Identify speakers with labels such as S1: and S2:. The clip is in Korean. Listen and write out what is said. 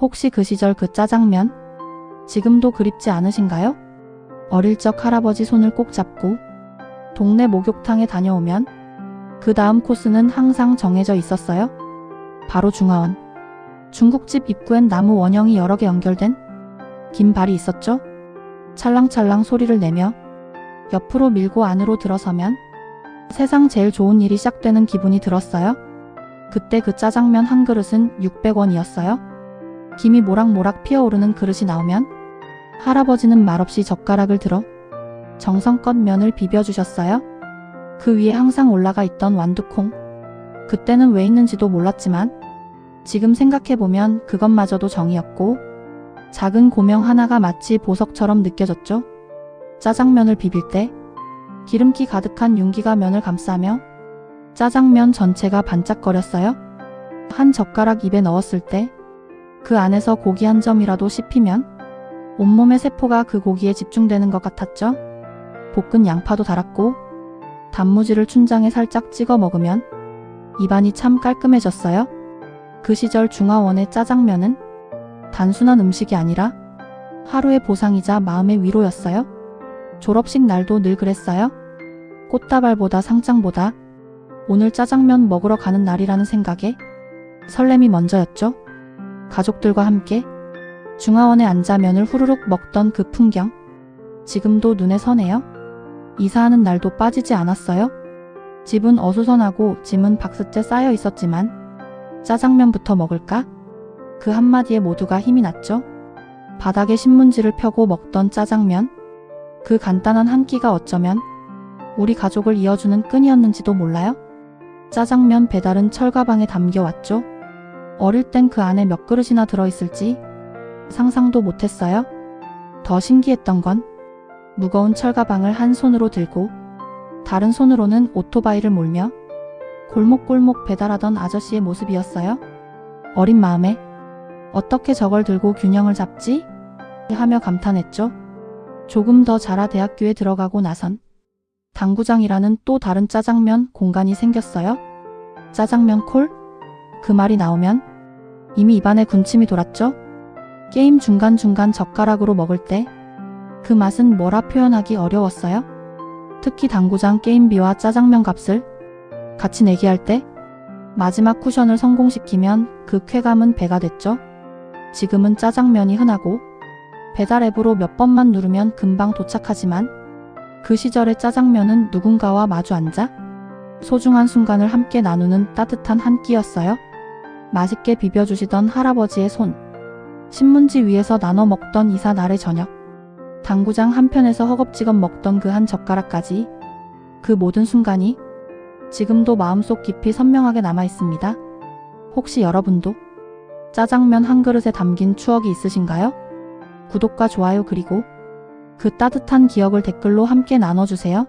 S1: 혹시 그 시절 그 짜장면? 지금도 그립지 않으신가요? 어릴 적 할아버지 손을 꼭 잡고 동네 목욕탕에 다녀오면 그 다음 코스는 항상 정해져 있었어요. 바로 중화원. 중국집 입구엔 나무 원형이 여러 개 연결된 긴 발이 있었죠. 찰랑찰랑 소리를 내며 옆으로 밀고 안으로 들어서면 세상 제일 좋은 일이 시작되는 기분이 들었어요. 그때 그 짜장면 한 그릇은 600원이었어요. 김이 모락모락 피어오르는 그릇이 나오면 할아버지는 말없이 젓가락을 들어 정성껏 면을 비벼주셨어요. 그 위에 항상 올라가 있던 완두콩. 그때는 왜 있는지도 몰랐지만 지금 생각해보면 그것마저도 정이었고 작은 고명 하나가 마치 보석처럼 느껴졌죠. 짜장면을 비빌 때 기름기 가득한 윤기가 면을 감싸며 짜장면 전체가 반짝거렸어요. 한 젓가락 입에 넣었을 때 그 안에서 고기 한 점이라도 씹히면 온몸의 세포가 그 고기에 집중되는 것 같았죠. 볶은 양파도 달았고 단무지를 춘장에 살짝 찍어 먹으면 입안이 참 깔끔해졌어요. 그 시절 중화원의 짜장면은 단순한 음식이 아니라 하루의 보상이자 마음의 위로였어요. 졸업식 날도 늘 그랬어요. 꽃다발보다 상장보다 오늘 짜장면 먹으러 가는 날이라는 생각에 설렘이 먼저였죠. 가족들과 함께 중화원에 앉아 면을 후루룩 먹던 그 풍경. 지금도 눈에 서네요. 이사하는 날도 빠지지 않았어요. 집은 어수선하고 짐은 박스째 쌓여 있었지만 짜장면부터 먹을까? 그 한마디에 모두가 힘이 났죠. 바닥에 신문지를 펴고 먹던 짜장면. 그 간단한 한 끼가 어쩌면 우리 가족을 이어주는 끈이었는지도 몰라요. 짜장면 배달은 철가방에 담겨왔죠. 어릴 땐 그 안에 몇 그릇이나 들어있을지 상상도 못했어요. 더 신기했던 건 무거운 철가방을 한 손으로 들고 다른 손으로는 오토바이를 몰며 골목골목 배달하던 아저씨의 모습이었어요. 어린 마음에 어떻게 저걸 들고 균형을 잡지? 하며 감탄했죠. 조금 더 자라 대학교에 들어가고 나선 당구장이라는 또 다른 짜장면 공간이 생겼어요. 짜장면 콜? 그 말이 나오면 이미 입안에 군침이 돌았죠. 게임 중간중간 젓가락으로 먹을 때 그 맛은 뭐라 표현하기 어려웠어요. 특히 당구장 게임비와 짜장면 값을 같이 내기 할 때 마지막 쿠션을 성공시키면 그 쾌감은 배가 됐죠. 지금은 짜장면이 흔하고 배달 앱으로 몇 번만 누르면 금방 도착하지만 그 시절의 짜장면은 누군가와 마주 앉아 소중한 순간을 함께 나누는 따뜻한 한 끼였어요. 맛있게 비벼주시던 할아버지의 손, 신문지 위에서 나눠 먹던 이사 날의 저녁, 당구장 한편에서 허겁지겁 먹던 그 한 젓가락까지 그 모든 순간이 지금도 마음속 깊이 선명하게 남아 있습니다. 혹시 여러분도 짜장면 한 그릇에 담긴 추억이 있으신가요? 구독과 좋아요 그리고 그 따뜻한 기억을 댓글로 함께 나눠주세요.